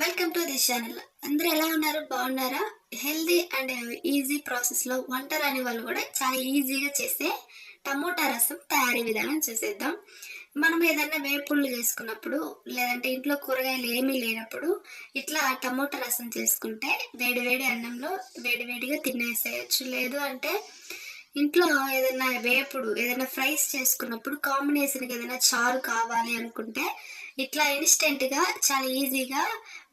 Welcome to this channel అందరూ ఎలా ఉన్నారు? బాగున్నారా? హెల్దీ అండ్ ఈజీ ప్రాసెస్లో వంట రాని వాళ్ళు కూడా చాలా ఈజీగా చేసే టమోటా రసం తయారీ విధానం చూసేద్దాం. మనం ఏదైనా వేపుళ్ళు చేసుకున్నప్పుడు లేదంటే ఇంట్లో కూరగాయలు ఏమీ లేనప్పుడు ఇట్లా టమోటా రసం చేసుకుంటే వేడి వేడి అన్నంలో వేడి వేడిగా తినేసేయచ్చు. లేదు అంటే ఇంట్లో ఏదైనా వేపుడు ఏదైనా ఫ్రైస్ చేసుకున్నప్పుడు కాంబినేషన్కి ఏదైనా చారు కావాలి అనుకుంటే ఇట్లా ఇన్స్టెంట్గా చాలా ఈజీగా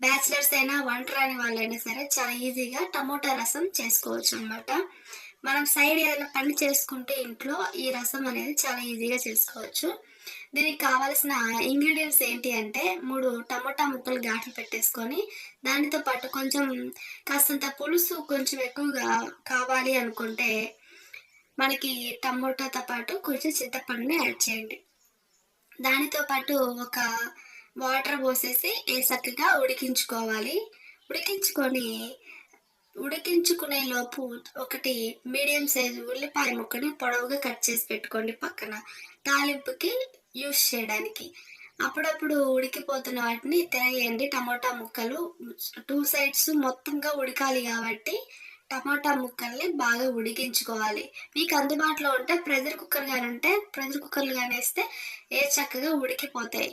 బ్యాచిలర్స్ అయినా వంట రాని వాళ్ళైనా సరే చాలా ఈజీగా టమోటా రసం చేసుకోవచ్చు అనమాట మనం సైడ్ ఏదైనా పని చేసుకుంటే ఇంట్లో ఈ రసం అనేది చాలా ఈజీగా చేసుకోవచ్చు. దీనికి కావాల్సిన ఇంగ్రీడియంట్స్ ఏంటి అంటే మూడు టమోటా ముక్కలు ఘాట్లు పెట్టేసుకొని దానితో పాటు కొంచెం కాస్తంత పులుసు కొంచెం ఎక్కువగా కావాలి అనుకుంటే మనకి టమోటాతో పాటు కొంచెం చింతపండుని యాడ్ చేయండి. దానితో పాటు ఒక వాటర్ పోసేసి ఏ చక్కగా ఉడికించుకోవాలి. ఉడికించుకొని ఉడికించుకునే లోపు ఒకటి మీడియం సైజు ఉల్లిపాయ ముక్కని పొడవుగా కట్ చేసి పెట్టుకోండి పక్కన తాలింపుకి యూస్ చేయడానికి. అప్పుడప్పుడు ఉడికిపోతున్న వాటిని తిరగేయండి. టమోటా ముక్కలు టూ సైడ్స్ మొత్తంగా ఉడకాలి కాబట్టి టమాటా ముక్కల్ని బాగా ఉడికించుకోవాలి. మీకు అందుబాటులో ఉంటే ప్రెషర్ కుక్కర్ కానీ ఉంటే ప్రెజర్ కుక్కర్లు కానీ వేస్తే ఏ చక్కగా ఉడికిపోతాయి.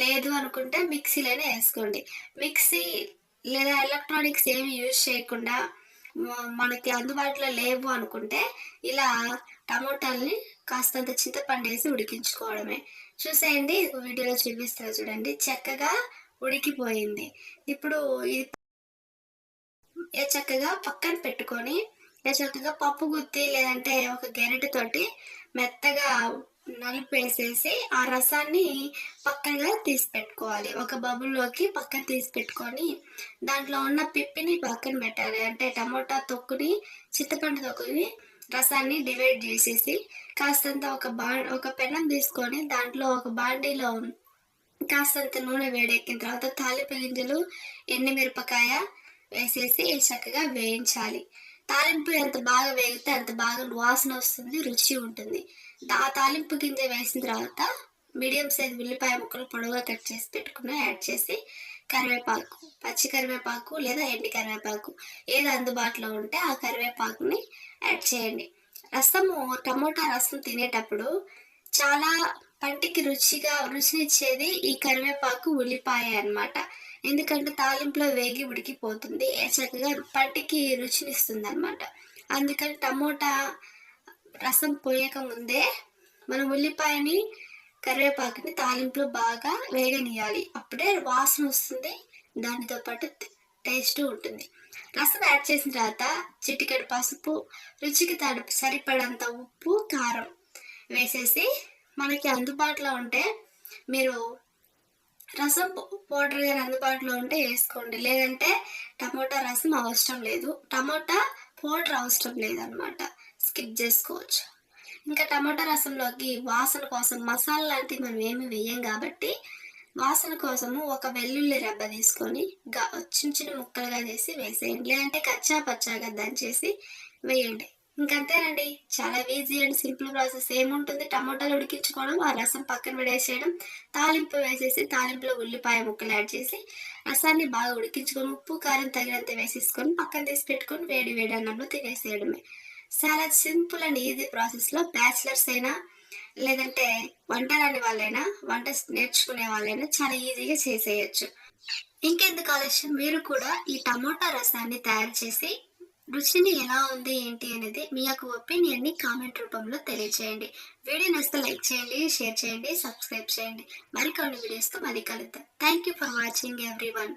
లేదు అనుకుంటే మిక్సీలోనే వేసుకోండి. మిక్సీ లేదా ఎలక్ట్రానిక్స్ ఏమి యూజ్ చేయకుండా మనకి అందుబాటులో లేవు అనుకుంటే ఇలా టమోటాలని కాస్తంత చింతపండు వేసి ఉడికించుకోవడమే. చూసేయండి వీడియోలో చూపిస్తారు చూడండి. చక్కగా ఉడికిపోయింది. ఇప్పుడు ఇది చక్కగా పక్కన పెట్టుకొని చక్కగా పప్పు గుత్తి లేదంటే ఒక గెరటితోటి మెత్తగా నలుపు వేసేసి ఆ రసాన్ని పక్కగా తీసి పెట్టుకోవాలి. ఒక బబుల్లోకి పక్కన తీసి పెట్టుకొని దాంట్లో ఉన్న పిప్పిని పక్కన పెట్టాలి. అంటే టమోటా తొక్కుని చింతపండు తొక్కుని రసాన్ని డివైడ్ చేసేసి కాస్తంత ఒక బా ఒక పెనం తీసుకొని దాంట్లో ఒక బాండీలో కాస్తంత నూనె వేడెక్కిన తర్వాత తాలింపు గింజలు ఎండుమిరపకాయ వేసేసి చక్కగా వేయించాలి. తాలింపు ఎంత బాగా వేగితే అంత బాగా వాసన వస్తుంది రుచి ఉంటుంది. ఆ తాలింపు గింజ వేసిన తర్వాత మీడియం సైజ్ ఉల్లిపాయ ముక్కలు పొడవుగా కట్ చేసి పెట్టుకుని యాడ్ చేసి కరివేపాకు పచ్చి కరివేపాకు లేదా ఎండి కరివేపాకు ఏది అందుబాటులో ఉంటే ఆ కరివేపాకుని యాడ్ చేయండి. రసము టమోటా రసం తినేటప్పుడు చాలా పంటికి రుచిగా రుచినిచ్చేది ఈ కరివేపాకు ఉల్లిపాయ అనమాట ఎందుకంటే తాలింపులో వేగి ఉడికిపోతుంది. చక్కగా పట్టికి రుచినిస్తుంది అనమాట అందుకని టమోటా రసం పోయక ముందే మనం ఉల్లిపాయని కరివేపాకుని తాలింపులో బాగా వేగనీయాలి అప్పుడే వాసన వస్తుంది. దానితో పాటు టేస్ట్ ఉంటుంది. రసం యాడ్ చేసిన తర్వాత చిటికెడు పసుపు రుచికి తడుపు సరిపడంత ఉప్పు కారం వేసేసి మనకి అందుబాటులో ఉంటే మీరు రసం పౌడర్ కానీ అందుబాటులో ఉంటే వేసుకోండి. లేదంటే టమోటా రసం అవసరం లేదు. టమోటా పౌడర్ అవసరం లేదనమాట స్కిప్ చేసుకోవచ్చు. ఇంకా టమాటా రసంలోకి వాసన కోసం మసాలా లాంటివి మనం ఏమి వేయం కాబట్టి వాసన కోసము ఒక వెల్లుల్లి రెబ్బ తీసుకొని చిన్న చిన్న ముక్కలుగా చేసి వేసేయండి. లేదంటే కచ్చా పచ్చాగా దంచేసి వేయండి. ఇంకంతేనండి. చాలా ఈజీ అండ్ సింపుల్ ప్రాసెస్ ఏముంటుంది? టమాటాలు ఉడికించుకోవడం ఆ రసం పక్కన పడేసేయడం తాలింపు వేసేసి తాలింపులో ఉల్లిపాయ ముక్కలు యాడ్ చేసి రసాన్ని బాగా ఉడికించుకొని ఉప్పు కారం తగినంత వేసేసుకొని పక్కన తీసి పెట్టుకొని వేడి వేడి అన్నంలో తినేసేయడమే. చాలా సింపుల్ అండ్ ఈజీ ప్రాసెస్లో బ్యాచిలర్స్ అయినా లేదంటే వంట రాని వాళ్ళైనా వంట నేర్చుకునే వాళ్ళైనా చాలా ఈజీగా చేసేయచ్చు. ఇంకెందుకు ఆలస్యం? మీరు కూడా ఈ టమోటా రసాన్ని తయారు చేసి రుచిని ఎలా ఉంది ఏంటి అనేది మీ యొక్క ఒపీనియన్ని కామెంట్ రూపంలో తెలియచేయండి. వీడియో నచ్చితే లైక్ చేయండి షేర్ చేయండి సబ్స్క్రైబ్ చేయండి. మరికొన్ని వీడియోస్తో మళ్ళీ కలుద్దాం. Thank you for watching everyone